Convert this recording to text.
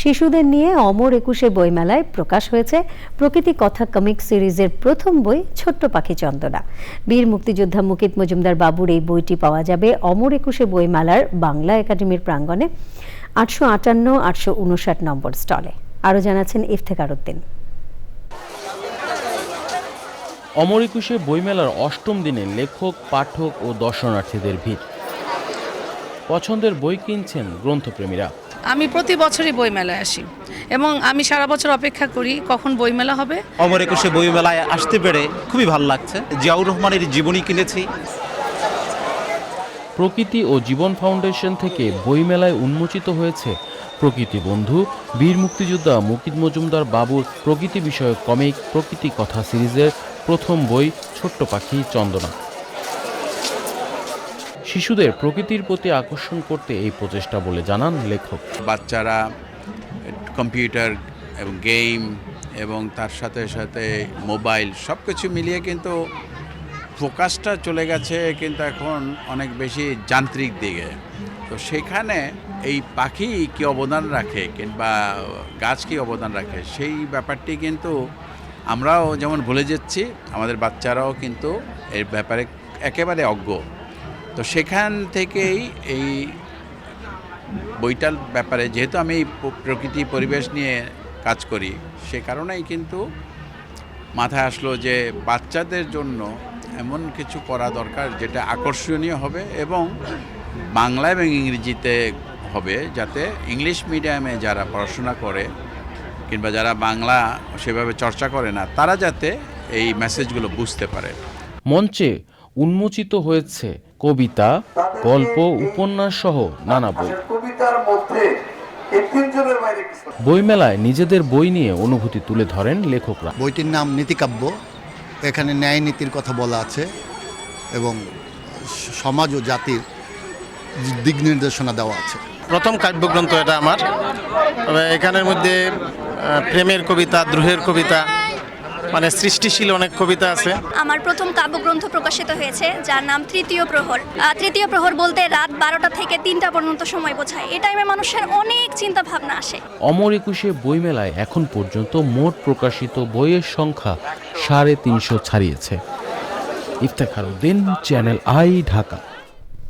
শিশুদের নিয়ে অমর একুশে বইমেলায় প্রকাশ হয়েছে প্রকৃতি কথা কমিক সিরিজের প্রথম বই ছোট্ট পাখি চন্দনা। বীর মুক্তিযোদ্ধা মুকিত মজুমদার বাবুর এই বইটি পাওয়া যাবে অমর একুশে বইমেলার বাংলা একাডেমির প্রাঙ্গণে আটশো আটান্ন, আটশো উনষাট নম্বর স্টলে। আরও জানাচ্ছেন ইফতেকার উদ্দিন। অমর একুশে বইমেলার অষ্টম দিনে লেখক, পাঠক ও দর্শনার্থীদের ভিড়। পছন্দের বই কিনছেন গ্রন্থপ্রেমীরা। আমি প্রতি বছরই বইমেলায় আসি। এবং আমি সারা বছর অপেক্ষা করি কখন বইমেলা হবে। অমর একুশে বই মেলায় আসতে পেরে খুবই ভালো লাগছে। জিয়াউর রহমানের জীবনী কিনেছি। প্রকৃতি ও জীবন ফাউন্ডেশন থেকে বইমেলায় উন্মোচিত হয়েছে প্রকৃতি বন্ধু বীর মুক্তিযোদ্ধা মুকিত মজুমদার বাবুর প্রকৃতি বিষয়ক কমিক প্রকৃতি কথা সিরিজের প্রথম বই ছোট্ট পাখি চন্দনা। শিশুদের প্রকৃতির প্রতি আকর্ষণ করতে এই প্রচেষ্টা বলে জানান লেখক। বাচ্চারা কম্পিউটার এবং গেম এবং তার সাথে সাথে মোবাইল সব কিছু মিলিয়ে কিন্তু ফোকাসটা চলে গেছে কিন্তু এখন অনেক বেশি যান্ত্রিক দিকে। তো সেখানে এই পাখি কি অবদান রাখে কিংবা গাছ কি অবদান রাখে সেই ব্যাপারটি কিন্তু আমরাও যেমন ভুলে যাচ্ছি, আমাদের বাচ্চারাও কিন্তু এর ব্যাপারে একেবারে অজ্ঞ। তো সেখান থেকেই এই বইটার ব্যাপারে, যেহেতু আমি প্রকৃতি, পরিবেশ নিয়ে কাজ করি, সে কারণেই কিন্তু মাথায় আসলো যে বাচ্চাদের জন্য এমন কিছু করা দরকার যেটা আকর্ষণীয় হবে এবং বাংলা এবং ইংরেজিতে হবে, যাতে ইংলিশ মিডিয়ামে যারা পড়াশোনা করে কিংবা যারা বাংলা সেভাবে চর্চা করে না, তারা যাতে এই মেসেজগুলো বুঝতে পারে। মঞ্চে উন্মোচিত হয়েছে কবিতা গল্প উপন্যাস সহ নানা বই। কবিতার মধ্যে এই তিনজনের বাইরে কিছু না। বইমেলায় নিজেদের বই নিয়ে অনুভূতি তুলে ধরেন লেখকরা। বইটির নাম নীতিকাব্য। এখানে ন্যায় নীতির কথা বলা আছে এবং সমাজ ও জাতির দিক নির্দেশনা দেওয়া আছে। প্রথম কাব্যগ্রন্থ এটা আমার। তবে এখানের মধ্যে প্রেমের কবিতা দ্রোহের কবিতা মানে সৃষ্টিশীল অনেক কবিতা আছে। আমার প্রথম কাব্যগ্রন্থ প্রকাশিত হয়েছে যার নাম তৃতীয় প্রহর। তৃতীয় প্রহর বলতে রাত বারোটা থেকে তিনটা পর্যন্ত সময় বোঝায়। এই টাইমে মানুষের অনেক চিন্তা ভাবনা আসে। অমর একুশে বইমেলায় এখন পর্যন্ত মোট প্রকাশিত বইয়ের সংখ্যা সাড়ে তিনশো ছাড়িয়েছে। Iftekhar Uddin channel I Dhaka